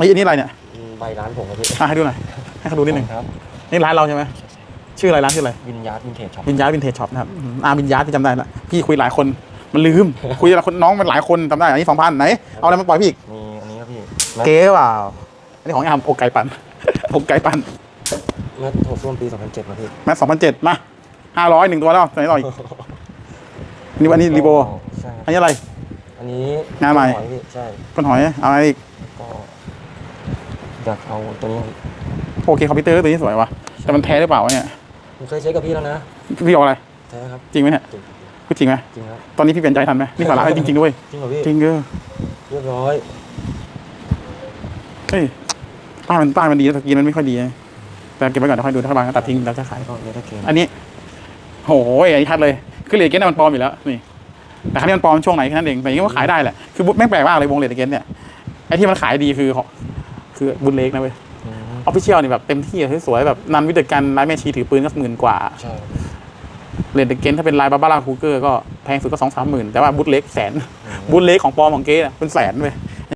ไอ้ยอันนี้อะไรเนี่ย อืมใบร้านผมครับพี่อะให้ดูหน่อย ให้เขาดูนิดหนึ่งครับ นี่ร้านเราใช่ไหม ชื่ออะไรร้านชื่ออะไร วินยาร์ดวินเทจช็อปวินยาร์วินเทจช็อปนะครับอืมอาวินยาร์ที่จำได้ละพี่คุยหลายคน มันลืม คุยหลายคนน้องมันหลายคนจำได้ อันนี้สองพันไหน เอาอะไรมาปล่อยพี่อีก มีอันนี้ครับพี่เก๋เปล่า อันนี้ของอามอกไก่ปั่น อกไก่ปั่น แมทโถส้วมปี 2007นะพี่แมสสองพันเจ็ดมาห้าร้อยหนึ่งตัวแล้วไหนต่ออีกอันนี้อันนี้รีโบ ใช่ครับอันนี้อะไร อันนี้งานใหม่อยพี่ใช่ก้นหอย เอาอะไรอีก ก็อยากเอาตัวนี้ครับโอเคคอมพิวเตอร์ตัวนี้สวยวะแต่มันแท้หรือเปล่าวะเนี่ยผมเคยเช็คกับพี่แล้วนะพี่เอาอะไรแท้ครับจริงไหมเนี่ยจริงพูดจริงไหมจริงครับตอนนี้พี่เปลี่ยนใจทันไหมนี่สาระให้จริงๆด้วยจริงเหรอพี่จริงเออเรียบร้อยเฮ้ยป้ายมันป้ายมันดีแต่สกรีนมันไม่ค่อยดีนะแต่เก็บไว้ก่อนเดี๋ยวค่อยดูถ้าบางก็ตัดทิ้งแล้วจะขายก็เยอะเกมอันนี้โหยอันนี้ชัดเลยคือเลดเกนมันปลอมอยู่แล้วนี่แต่ครั้งนี้มันปลอมช่วงไหนแค่นั้นเองแต่ยังไงว่าขายได้แหละคือแม่งแปลกมากเลยวงเลดเกนเนี่ยไอ้ที่มันขายดีคือ คือบุญเล็กนะเว้ยอืมออฟฟิเชียลนี่แบบเต็มที่สวยๆแบบนันวิเดกันไลน์แม่ชีถือปืนก็หมื่นกว่าใช่เลดเกนถ้าเป็นลายบาบาร่าคูเกอร์ก็แพงสุดก็สองสามหมื่นแต่ว่าบุญเล็กแสนอืมบุญเล็กของปลอมของเก๊น่ะเป็นแสนเว้ย